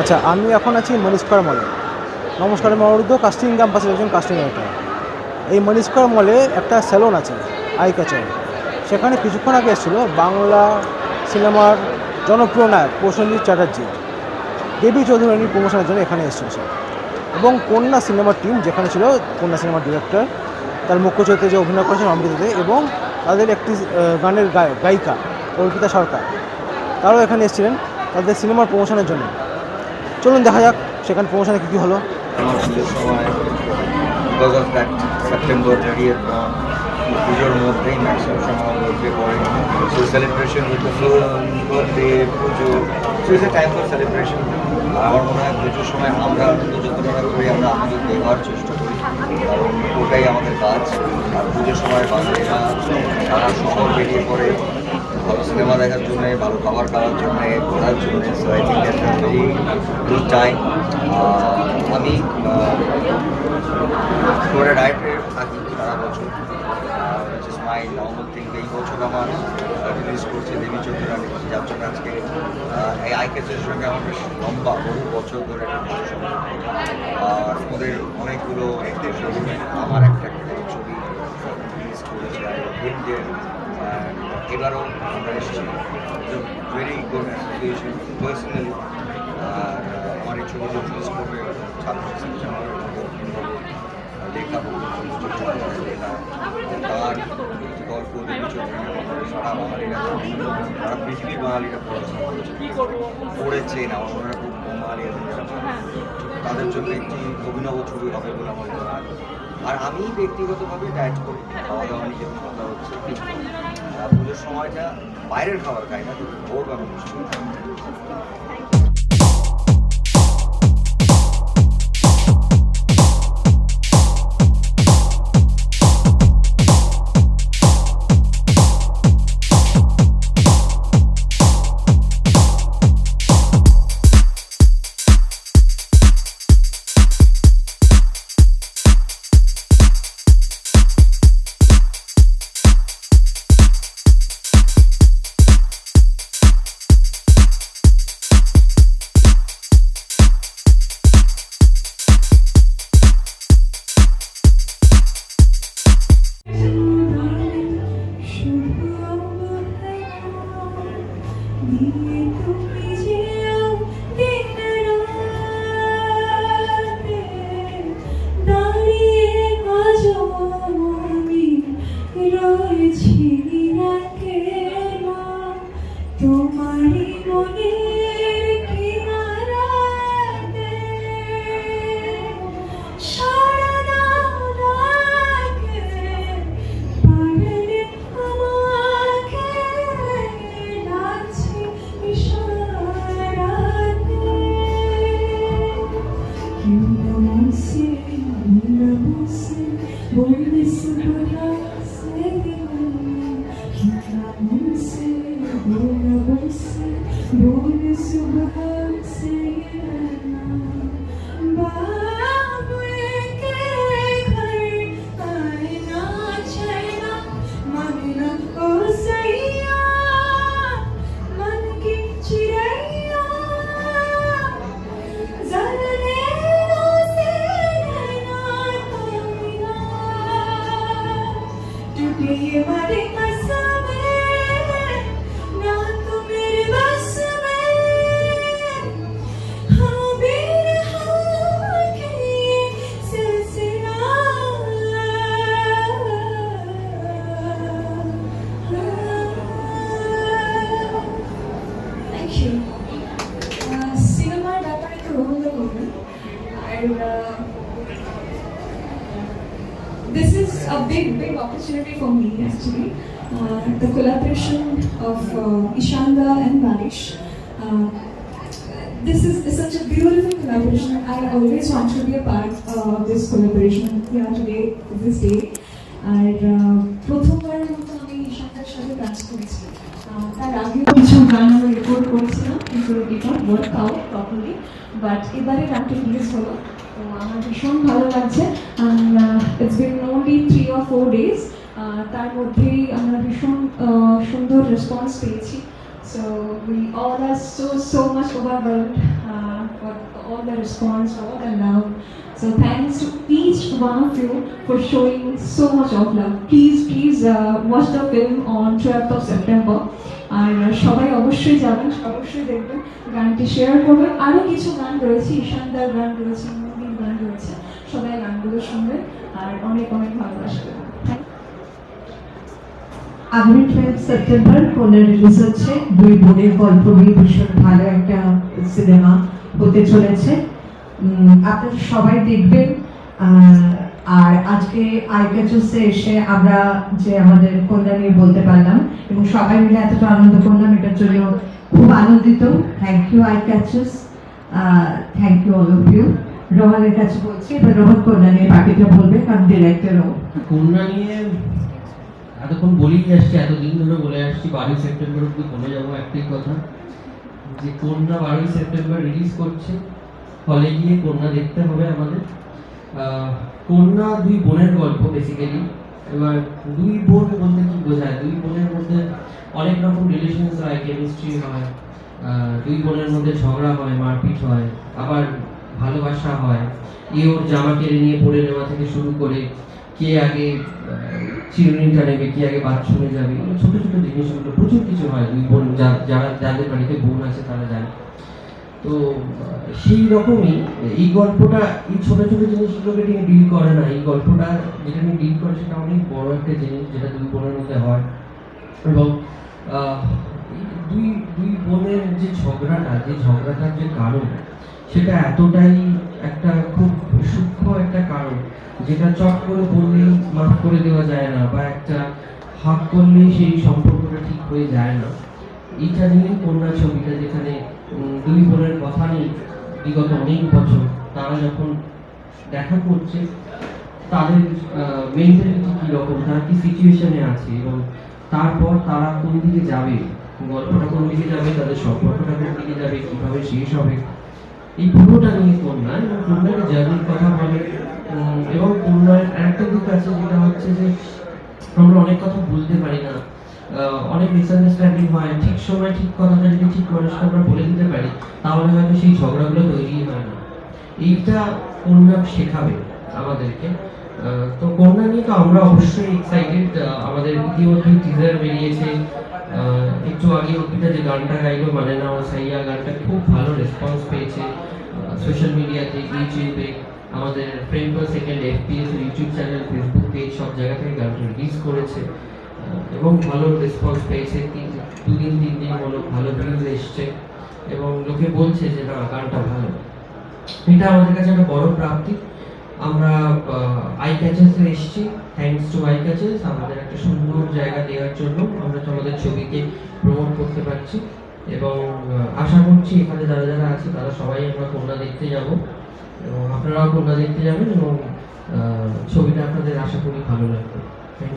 আচ্ছা আমি এখন আছি মনীষকর মলে। নমস্কার, আমি অরুদ্ধ কাস্টিং ক্যাম্পাসের একজন কাস্টিং রাইটার এই মনীষকর মলে একটা স্যালন আছে আই কাচার সেখানে কিছুক্ষণ আগে এসেছিল বাংলা সিনেমার জনপ্রিয় নায়ক প্রসেনজিৎ চ্যাটার্জি। দেবী চৌধুরানীর প্রমোশনের জন্য এখানে এসেছিল সে। এবং কন্যা সিনেমার টিম যেখানে ছিল, কন্যা সিনেমার ডিরেক্টর তার মুখ্য চরিত্রে যে অভিনয় করেছেন অমৃতা দে এবং তাদের একটি গানের গায়ক, গায়িকা অর্পিতা সরকার। তারাও এখানে এসেছিলেন তাদের সিনেমার প্রমোশনের জন্য। চলুন, দেখা যাক সেখানে প্রমোশনে কী কী হলো। সেপ্টেম্বর পুজোর মধ্যেই সময় পড়ে সেলিব্রেশন পুজো টাইম সেলিব্রেশন আমার মনে হয় পুজোর সময় আমরা যতটা করি, আমরা আনন্দ দেওয়ার চেষ্টা করি। কারণ ওটাই আমাদের কাজ। আর পুজোর সময় বাঙালিরা সারা শহর বেরিয়ে পড়ে। ভালো সিনেমা দেখার জন্যে, ভালো খাবার খাওয়ার জন্যে, ঘোরার জন্য so I think that's very good আমি করে রাইটে থাকি সারা বছর মাই নর্মাল থিং এই বছর আমার রিলিজ করছে দেবী যার জন্য আজকে এই আইকেসের সঙ্গে আমার বেশ লম্বা বহু বছর ধরে আর ওদের অনেকগুলো আমার একটা ছবি রিলিজ করেছে এবারও আমরা এসেছি। ভেরি গুড অ্যাসোসিয়েশন পার্সোনালি আর আমার এই ছবি রিলিজ করবে ছাব্বিশে সেপ্টেম্বর লেখা গান গল্প সারা বাঙালিরা বাঙালিরা আমার হয়। তাদের জন্য একটি অভিনব ছবি হবে বলে আমার মনে হয়। আর আমি ব্যক্তিগতভাবে ডায়েট করি। খাওয়া দাওয়া নিয়ে কথা হচ্ছে। পুজোর সময়টা বাইরের খাবার খাই না ভোর ভোগ তোমারই মনের Through this, you'll singing. সিনেমার ব্যাপারে একটু রবীন্দ্র করবেন আর this is a big big opportunity for me actually uh, the collaboration of uh, Ishanda and Manish uh, this is, such a beautiful collaboration I always want to be a part uh, of this collaboration here today this day. R uh, প্রথমবারের মতো আমি ঈশান্তার সাথে কাজ করেছি তার আগেও কিছু গান আমি রেকর্ড করেছিলাম কিন্তু not work out properly but এবারে গানটা রিলিজ হলো। তো আমার ভীষণ ভালো লাগছে। It's been only three or four days তার মধ্যেই আমরা ভীষণ সুন্দর রেসপন্স পেয়েছি। So we all are so so much overwhelmed for all the response, all the love. So thanks to each one of you for showing so much of love. Please, please uh, watch the film on 12th of September. আর সবাই অবশ্যই যাবেন অবশ্যই দেখবেন গানটি share করবেন আরও কিছু গান রয়েছে ঈশানদার গান রয়েছে মুভির গান রয়েছে সবাই গানগুলো শুনবেন আর অনেক অনেক ভালোবাসা. আগামী টুয়েলভ সেপ্টেম্বর কন্যা রিলিজ হচ্ছে দুই বোনের গল্প নিয়ে ভীষণ ভালো একটা সিনেমা হতে চলেছে। আপনারা সবাই দেখবেন। আর আজকে আইকাচসে এসে আমরা যে আমাদের নিয়ে বলতে পারলাম এবং সবাই মিলে এতটা আনন্দ করলাম, এটার জন্য খুব আনন্দিত। Thank you আইকাচস thank you all of you রোহানের কাছে বলছি, এবার রোহন নিয়ে বাকিটা বলবে, কারণ ডিরেক্টরও নিয়ে এতক্ষণ বলেই আসছি, এতদিন ধরে বলে আসছি, বারোই সেপ্টেম্বর অব্দি বলে যাব একটাই কথা, যে কন্যা বারোই সেপ্টেম্বর রিলিজ করছে। হলে গিয়ে কন্যা দেখতে হবে আমাদের। কন্যা দুই বোনের গল্প বেসিক্যালি এবার দুই বোন বলতে কি বোঝায়? দুই বোনের মধ্যে অনেক রকম রিলেশন হয় কেমিস্ট্রি হয় দুই বোনের মধ্যে ঝগড়া হয়, মারপিট হয়, আবার ভালোবাসা হয়। এ ওর জামা কেড়ে নিয়ে পড়ে নেওয়া থেকে শুরু করে কে আগে চিরুনিটা নেবে কে আগে বাথরুমে যাবে? ছোট ছোট জিনিসগুলো প্রচুর কিছু হয়। দুই বোন যারা, যাদের বাড়িতে বোন আছে তারা জানে। তো সেই রকমই এই গল্পটা, এই ছোট ছোট জিনিসগুলোকে নিয়ে ডিল করে না। এই গল্পটা যেটা নিয়ে ডিল করে সেটা অনেক বড় একটা জিনিস, যেটা দুই বোনের মধ্যে হয়। এবং দুই দুই বোনের যে ঝগড়াটা, যে ঝগড়াটার যে কারণ, সেটা এতটাই একটা খুব সূক্ষ্ম একটা কারণ যেটা চট করে বললেই মাফ করে দেওয়া যায় না বা একটা হাত করলেই সেই সম্পর্কটা ঠিক হয়ে যায় না। এইটা নিয়ে কন্যা ছবিটা যেখানে দুই বোনের কথা নেই বিগত অনেক বছর তারা যখন দেখা করছে, তাদের মেন্টালিটি কীরকম তারা কি সিচুয়েশনে আছে এবং তারপর তারা কোন দিকে যাবে, গল্পটা কোন দিকে যাবে, তাদের সম্পর্কটা কোন দিকে যাবে, কীভাবে শেষ হবে, এই পুরোটা নিয়ে কন্যা এবং কন্যার জার্নির কথা বলে উম, এবং কন্যার একটা দিক আছে যেটা হচ্ছে যে আমরা অনেক কথা বলতে পারি না আহ, অনেক মিসআন্ডারস্ট্যান্ডিং হয় ঠিক সময় ঠিক কথাটা যদি ঠিক মানুষকে আমরা বলে দিতে পারি, তাহলে হয়তো সেই ঝগড়াগুলো তৈরি হয় না। এইটা কন্যা শেখাবে আমাদেরকে। তো কন্যা নিয়ে তো আমরা অবশ্যই এক্সাইটেড আমাদের ইতিমধ্যে টিজার বেরিয়েছে। একটু আগে অর্পিতা যে গানটা গাইলো মানে না সাইয়া গানটা খুব ভালো রেসপন্স পেয়েছে। সোশ্যাল মিডিয়াতে ইউটিউবে আমাদের friend second FPS YouTube channel Facebook page সব জায়গা থেকে গানটা রিলিজ করেছে। এবং ভালো রেসপন্স পেয়েছে তিন দুদিন, তিন দিন হলো ভালো ভিউজ এসছে। এবং লোকে বলছে যে, না, গানটা ভালো। এটা আমাদের কাছে একটা বড় প্রাপ্তি। আমরা আই ক্যাচেসে এসেছি। থ্যাঙ্কস টু আই ক্যাচেস আমাদের একটা সুন্দর জায়গা দেওয়ার জন্য আমরা তো আমাদের ছবিকে প্রমোট করতে পারছি। এবং আশা করছি এখানে যারা যারা আছে, তারা সবাই আমরা কন্যা দেখতে যাব। এবং আপনারাও কন্যা দেখতে যাবেন এবং ছবিটা আপনাদের আশা করি ভালো লাগবে। থ্যাংক